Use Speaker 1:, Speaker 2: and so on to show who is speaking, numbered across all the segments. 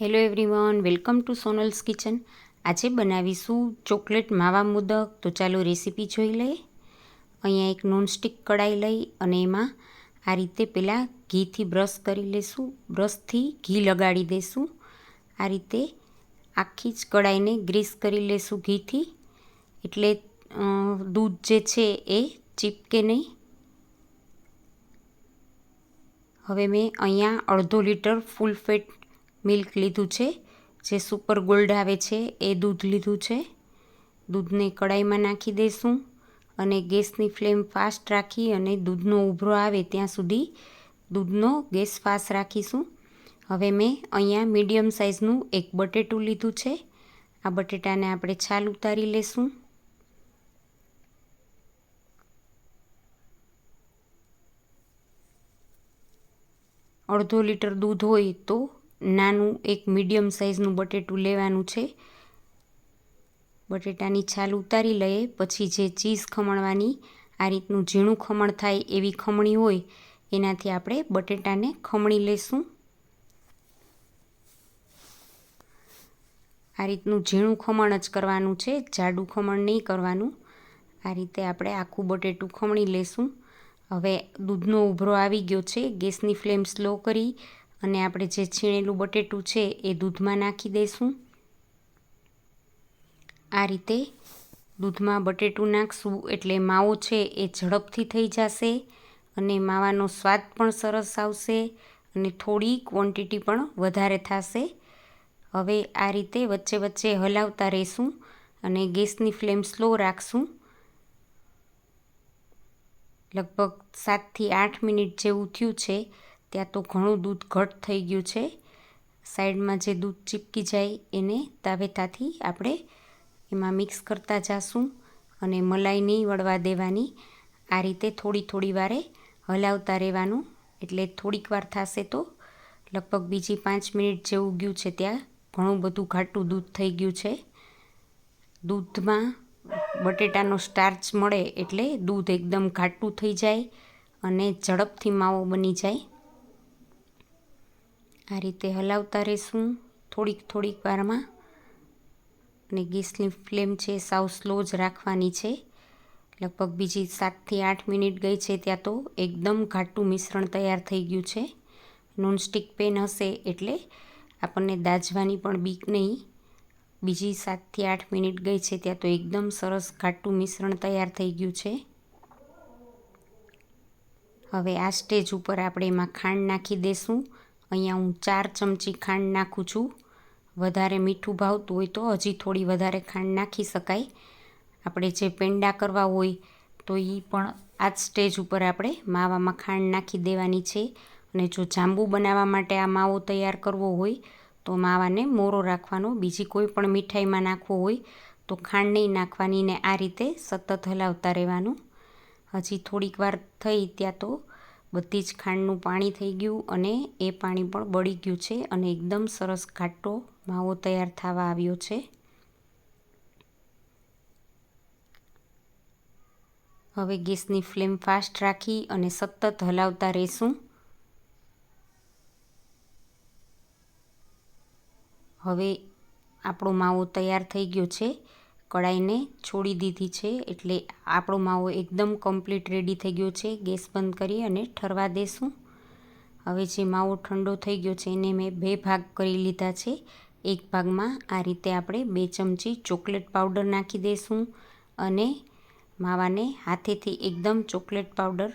Speaker 1: Hello everyone welcome to Sonal's kitchen આજે બનાવીશું chocolate માવા મુદક. તો ચાલો રેસીપી જોઈ લઈએ. અહીંયા એક નોનસ્ટિક કડાઈ લઈ અને એમાં આ રીતે પહેલાં ઘીથી બ્રશ કરી લેશું. બ્રશથી ઘી લગાડી દઈશું આ રીતે આખી જ કડાઈને ગ્રીસ કરી લેશું ઘીથી. એટલે દૂધ જે છે એ ચીપકે નહીં. હવે મેં અહીંયા અડધો લીટર ફૂલ ફેટ મિલ્ક લીધું છે, જે સુપર ગોલ્ડ આવે છે, એ દૂધ લીધું છે. દૂધને કડાઈમાં નાખી દઈશું અને ગેસની ફ્લેમ ફાસ્ટ રાખી અને દૂધનો ઉભરો આવે ત્યાં સુધી દૂધનો ગેસ ફાસ્ટ રાખીશું. હવે મેં અહીંયા મીડિયમ સાઇઝનું એક બટેટું લીધું છે. આ બટેટાને આપણે છાલ ઉતારી લેશું. અડધો લીટર દૂધ હોય તો નાનું એક મીડિયમ સાઇઝનું બટેટું લેવાનું છે. બટેટાની છાલ ઉતારી લઈએ, પછી જે ચીઝ ખમણવાની, આ રીતનું ઝીણું ખમણ થાય એવી ખમણી હોય, એનાથી આપણે બટેટાને ખમણી લેશું. આ રીતનું ઝીણું ખમણ જ કરવાનું છે, જાડું ખમણ નહીં કરવાનું. આ રીતે આપણે આખું બટેટું ખમણી લેશું. હવે દૂધનો ઉભરો આવી ગયો છે, ગેસની ફ્લેમ સ્લો કરી અને આપણે જે છીણેલું બટેટું છે એ દૂધમાં નાખી દઈશું. આ રીતે દૂધમાં બટેટું નાખશું એટલે માવો છે એ ઝડપથી થઈ જશે અને માવાનો સ્વાદ પણ સરસ આવશે અને થોડી ક્વોન્ટિટી પણ વધારે થશે. હવે આ રીતે વચ્ચે વચ્ચે હલાવતા રહીશું અને ગેસની ફ્લેમ સ્લો રાખશું. લગભગ સાતથી આઠ મિનિટ જેવું થયું છે. ત્યાં તો ઘણું દૂધ ઘટ થઈ ગયું છે. સાઈડમાં જે દૂધ ચીપકી જાય એને તાવેતાથી આપણે એમાં મિક્સ કરતા જાશું અને મલાઈ નહીં વળવા દેવાની. આ રીતે થોડી થોડી વારે હલાવતા રહેવાનું. એટલે થોડીક વાર થશે તો લગભગ બીજી પાંચ મિનિટ જેવું ગયું છે ત્યાં ઘણું બધું ઘાટું દૂધ થઈ ગયું છે. દૂધમાં બટેટાનો સ્ટાર્ચ મળે એટલે દૂધ એકદમ ઘાટું થઈ જાય અને ઝડપથી માવો બની જાય. આ રીતે હલાવતા રહેશું થોડીક થોડીક વારમાં. અને ગેસની ફ્લેમ છે, સાવ સ્લો જ રાખવાની છે. લગભગ બીજી સાતથી આઠ મિનિટ ગઈ છે ત્યાં તો એકદમ ઘાટું મિશ્રણ તૈયાર થઈ ગયું છે. નોનસ્ટિક પેન હશે એટલે આપણને દાજવાની પણ બીક નહીં. બીજી સાતથી આઠ મિનિટ ગઈ છે ત્યાં તો એકદમ સરસ ઘાટું મિશ્રણ તૈયાર થઈ ગયું છે. હવે આ સ્ટેજ ઉપર આપણે એમાં ખાંડ નાખી દઈશું અહીંયા હું ચાર ચમચી ખાંડ નાખું છું. વધારે મીઠું ભાવતું હોય તો હજી થોડી વધારે ખાંડ નાખી શકાય. આપણે જે પેંડા કરવા હોય તો એ પણ આ જ સ્ટેજ ઉપર આપણે માવામાં ખાંડ નાખી દેવાની છે. અને જો જાંબુ બનાવવા માટે આ માવો તૈયાર કરવો હોય તો માવાને મોરો રાખવાનો, બીજી કોઈ પણ મીઠાઈમાં નાખવો હોય તો ખાંડ નહીં નાખવાની ને આ રીતે સતત હલાવતા રહેવાનું. હજી થોડીક વાર થઈ ત્યાં તો બધી જ ખાંડનું પાણી થઈ ગયું અને એ પાણી પણ બળી ગયું છે અને એકદમ સરસ ઘાટો માવો તૈયાર થવા આવ્યો છે. હવે ગેસની ફ્લેમ ફાસ્ટ રાખી અને સતત હલાવતા રહેશું. હવે આપણો માવો તૈયાર થઈ ગયો છે. કડાઈને છોડી દીધી છે એટલે આપણો માવો એકદમ કમ્પ્લીટ રેડી થઈ ગયો છે. ગેસ બંધ કરી અને ઠરવા દેશું. હવે જે માવો ઠંડો થઈ ગયો છે એને મેં બે ભાગ કરી લીધા છે. એક ભાગમાં આ રીતે આપણે બે ચમચી ચોકલેટ પાવડર નાખી દઈશું અને માવાને હાથેથી એકદમ ચોકલેટ પાવડર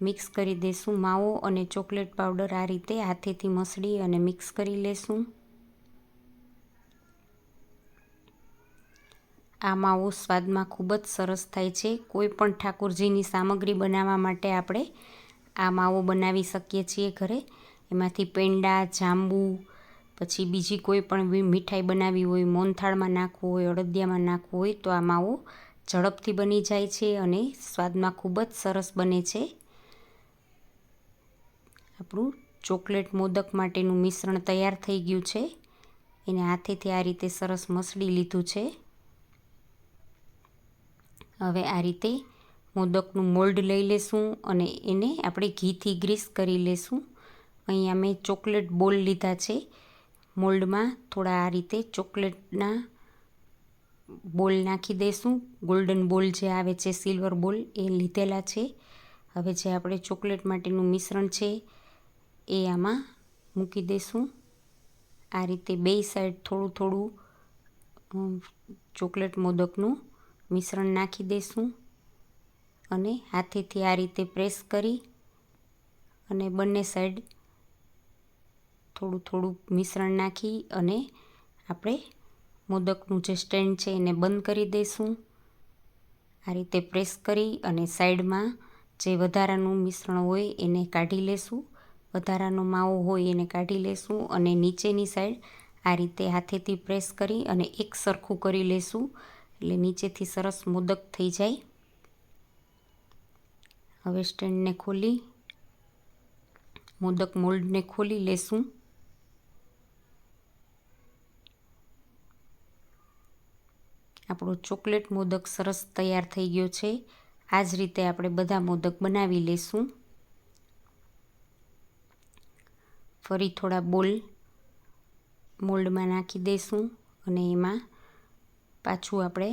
Speaker 1: મિક્સ કરી દઈશું માવો અને ચોકલેટ પાવડર આ રીતે હાથેથી મસળી અને મિક્સ કરી લેશું. આ માવો સ્વાદમાં ખૂબ જ સરસ થાય છે. કોઈ પણ ઠાકોરજીની સામગ્રી બનાવવા માટે આપણે આ માવો બનાવી શકીએ છીએ ઘરે. એમાંથી પેંડા, જાંબુ, પછી બીજી કોઈ પણ મીઠાઈ બનાવી હોય મોનથાળમાં નાખવું હોય, અડદિયામાં નાખવું હોય, તો આ માવો ઝડપથી બની જાય છે અને સ્વાદમાં ખૂબ જ સરસ બને છે. આપણું ચોકલેટ મોદક માટેનું મિશ્રણ તૈયાર થઈ ગયું છે. એને હાથેથી આ રીતે સરસ મસળી લીધું છે. હવે આ રીતે મોદકનું મોલ્ડ લઈ લેશું અને એને આપણે ઘીથી ગ્રીસ કરી લેશું. અહીંયા મેં ચોકલેટ બોલ લીધા છે. મોલ્ડમાં થોડા આ રીતે ચોકલેટના બોલ નાખી દઈશું ગોલ્ડન બોલ જે આવે છે, સિલ્વર બોલ, એ લીધેલા છે. હવે જે આપણે ચોકલેટ માટેનું મિશ્રણ છે, એ આમાં મૂકી દઈશું આ રીતે બે સાઈડ થોડું થોડું ચોકલેટ મોદકનું મિશ્રણ નાખી દઈશું અને હાથેથી આ રીતે પ્રેસ કરી અને બંને સાઈડ થોડું થોડું મિશ્રણ નાખી અને આપણે મોદકનું જે સ્ટેન્ડ છે એને બંધ કરી દઈશું આ રીતે પ્રેસ કરી અને સાઈડમાં જે વધારાનું મિશ્રણ હોય એને કાઢી લેશું. વધારાનો માવો હોય એને કાઢી લેશું અને નીચેની સાઈડ આ રીતે હાથેથી પ્રેસ કરી અને એક સરખું કરી લેશું. એટલે નીચેથી સરસ મોદક થઈ જાય. હવે સ્ટેન્ડને ખોલી, મોદક મોલ્ડને ખોલી લેશું. આપણો ચોકલેટ મોદક સરસ તૈયાર થઈ ગયો છે. આ જ રીતે આપણે બધા મોદક બનાવી લેશું. ફરી થોડા બોલ મોલ્ડમાં નાખી દઈશું અને એમાં પાછું આપણે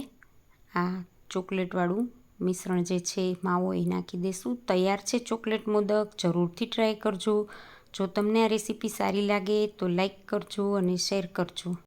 Speaker 1: આ ચોકલેટવાળું મિશ્રણ જે છે માવો એ નાખી દઈશું તૈયાર છે ચોકલેટ મોદક, જરૂરથી ટ્રાય કરજો. જો તમને આ રેસીપી સારી લાગે તો લાઈક કરજો અને શેર કરજો.